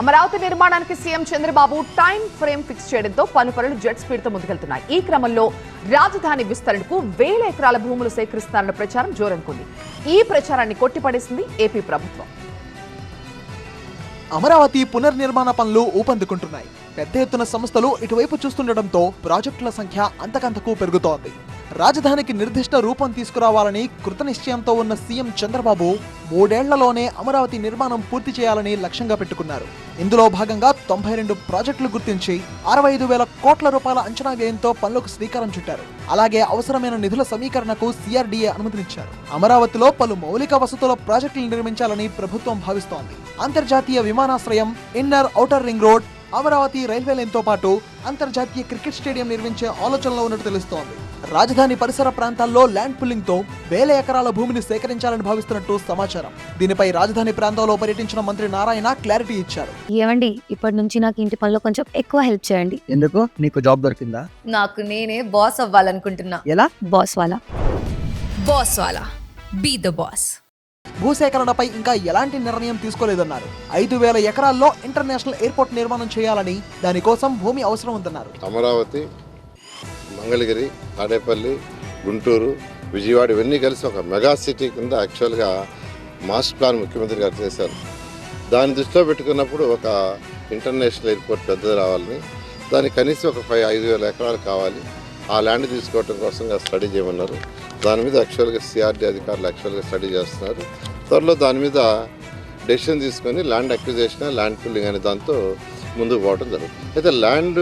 అమరావతి నిర్మాణానికి CM Chandrababu time frame fix చేయడంతో పలు పనులు జెట్ స్పీడ్తో ముందుకెళ్తున్నాయి. ఈ క్రమంలో రాజధాని విస్తరణకు వేల ఎకరాల భూములు సేకరిస్తారన్న ప్రచారం జోరనుకుంది ఈ ప్రచారాన్ని కొట్టిపడేసింది ఏపీ ప్రభుత్వం. అమరావతి పునర్నిర్మాణ పనులు ఊపందుకుంటున్నాయి. పెద్ద ఎత్తున సంస్థలు ఇటువైపు చూస్తుండటంతో ప్రాజెక్టుల సంఖ్య అంతకంతకు పెరుగుతోంది. రాజధానికి నిర్దిష్ట రూపం తీసుకురావాలని కృతనిశ్చయంతో ఉన్న సీఎం చంద్రబాబు మూడేళ్ళలోనే అమరావతి నిర్మాణం పూర్తి చేయాలని లక్ష్యంగా పెట్టుకున్నారు. ఇందులో భాగంగా తొంభై రెండు ప్రాజెక్టులు గుర్తించి అరవై ఐదు వేల కోట్ల రూపాయల అంచనా వ్యయంతో పనులకు శ్రీకారం చుట్టారు. అలాగే అవసరమైన నిధుల సమీకరణకు సిఆర్డీఏ అనుమతినిచ్చారు. అమరావతిలో పలు మౌలిక వసతుల ప్రాజెక్టులు నిర్మించాలని ప్రభుత్వం భావిస్తోంది. అంతర్జాతీయ విమానాశ్రయం inner outer ring road Amaravati railway లైన్తో పాటు అంతర్జాతీయ క్రికెట్ స్టేడియం నిర్మించే ఆలోచనలో ఉన్నట్టు తెలుస్తోంది. రాజధాని పరిసర ప్రాంతాల్లో ల్యాండ్ పుల్లింగ్తో వేల ఎకరాల భూమిని సేకరించాలని భావిస్తున్నట్టు సమాచారం. దీనిపై రాజధాని ప్రాంతంలో పర్యటించిన మంత్రి నారాయణ క్లారిటీ ఇచ్చారు. ఏమండి ఇప్పటి నుంచి నాకు ఇంటి పనిలో కొంచెం ఎక్కువ హెల్ప్ చేయండి. ఎందుకు? నీకు జాబ్ దొరికిందా? నాకు నేనే బాస్ అవ్వాలనుకుంటున్నా. ఎలా? బాస్ వాళ్ళ boss Wala. Be the boss. భూసేకరణపై ఇంకా ఎలాంటి నిర్ణయం తీసుకోలేదన్నారు. ఐదు వేల ఎకరాల్లో ఇంటర్నేషనల్ ఎయిర్పోర్ట్ నిర్మాణం చేయాలని దానికోసం భూమి అవసరం ఉందన్నారు. అమరావతి మంగళగిరి తాడేపల్లి గుంటూరు విజయవాడ ఇవన్నీ కలిసి ఒక మెగా సిటీ కింద యాక్చువల్గా మాస్టర్ ప్లాన్ ముఖ్యమంత్రి గారు చేశారు. దాన్ని దృష్టిలో పెట్టుకున్నప్పుడు ఒక ఇంటర్నేషనల్ ఎయిర్పోర్ట్ పెద్దది రావాలని దానికి కనీసం ఒక ఫైవ్ ఐదు వేల ఎకరాలు కావాలి. ఆ ల్యాండ్ తీసుకోవడం కోసం స్టడీ చేయమన్నారు. దాని మీద యాక్చువల్గా సిఆర్డీ అధికారులు యాక్చువల్గా స్టడీ చేస్తున్నారు. త్వరలో దాని మీద డెసిషన్ తీసుకొని ల్యాండ్ అక్విజేషన్ ల్యాండ్ పుల్లింగ్ అనే దాంతో ముందుకు పోవడం జరుగుతుంది. అయితే ల్యాండ్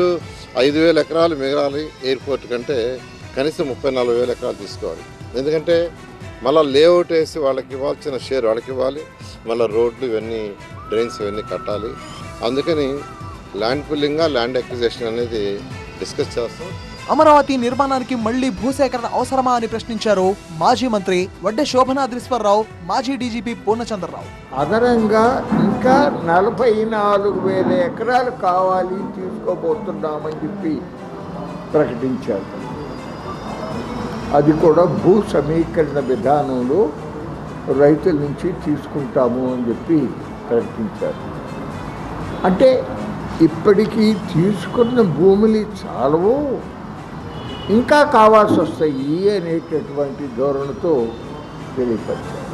ఐదు వేల ఎకరాలు మిగలాలి ఎయిర్పోర్ట్ కంటే కనీసం ముప్పై నలభై వేల ఎకరాలు తీసుకోవాలి. ఎందుకంటే మళ్ళీ లేఅవుట్ వేసి వాళ్ళకి ఇవ్వాల్సిన షేర్ వాళ్ళకి ఇవ్వాలి. మళ్ళీ రోడ్లు ఇవన్నీ డ్రైన్స్ ఇవన్నీ కట్టాలి. అందుకని ల్యాండ్ పుల్లింగా ల్యాండ్ అక్విజేషన్ అనేది డిస్కస్ చేస్తాం. అమరావతి నిర్మాణానికి మళ్ళీ భూసేకరణ అవసరమా అని ప్రశ్నించారు మాజీ మంత్రి వడ్డే శోభనాద్రీశ్వరరావు మాజీ డీజీపీ పూర్ణచంద్రరావు. అదనంగా ఇంకా నలభై నాలుగు వేల ఎకరాలు కావాలి తీసుకోబోతున్నామని చెప్పి ప్రకటించారు. అది కూడా భూ సమీకరణ విధానంలో రైతుల నుంచి తీసుకుంటాము అని చెప్పి ప్రకటించారు. అంటే ఇప్పటికీ తీసుకున్న భూములు చాలవు. ఇంకా కావాల్సి వస్తాయి అనేటటువంటి ధోరణితో తెలియపరిచారు.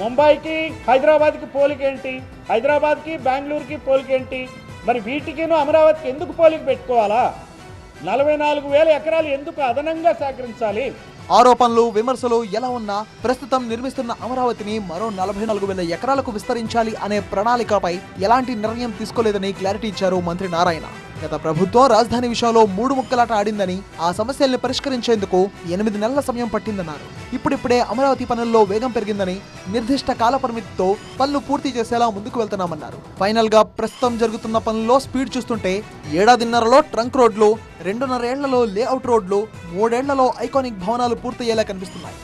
ముంబైకి హైదరాబాద్కి పోలికేంటి? హైదరాబాద్కి బెంగళూరుకి పోలికేంటి? మరి వీటికిను అమరావతికి ఎందుకు పోలిక పెట్టుకోవాలా? నలభై నాలుగు వేల ఎకరాలు ఎందుకు అదనంగా సేకరించాలి? ఆరోపణలు విమర్శలు ఎలా ఉన్నా ప్రస్తుతం నిర్మిస్తున్న అమరావతిని మరో నలభై నాలుగు వేల ఎకరాలకు విస్తరించాలి అనే ప్రణాళికపై ఎలాంటి నిర్ణయం తీసుకోలేదని క్లారిటీ ఇచ్చారు మంత్రి నారాయణ. గత ప్రభుత్వం రాజధాని విషయంలో మూడు ముక్కలాట ఆడిందని ఆ సమస్యల్ని పరిష్కరించేందుకు ఎనిమిది నెలల సమయం పట్టిందన్నారు. ఇప్పుడిప్పుడే అమరావతి పనుల్లో వేగం పెరిగిందని నిర్దిష్ట కాల పరిమితితో పనులు పూర్తి చేసేలా ముందుకు వెళ్తున్నామన్నారు. ఫైనల్గా ప్రస్తుతం జరుగుతున్న పనుల్లో స్పీడ్ చూస్తుంటే ఏడాదిన్నరలో ట్రంక్ రోడ్లు రెండున్నరేళ్ళలో లేఅవుట్ రోడ్లు మూడేళ్ళలో ఐకానిక్ భవనాలు పూర్తయ్యేలా కనిపిస్తున్నాయి.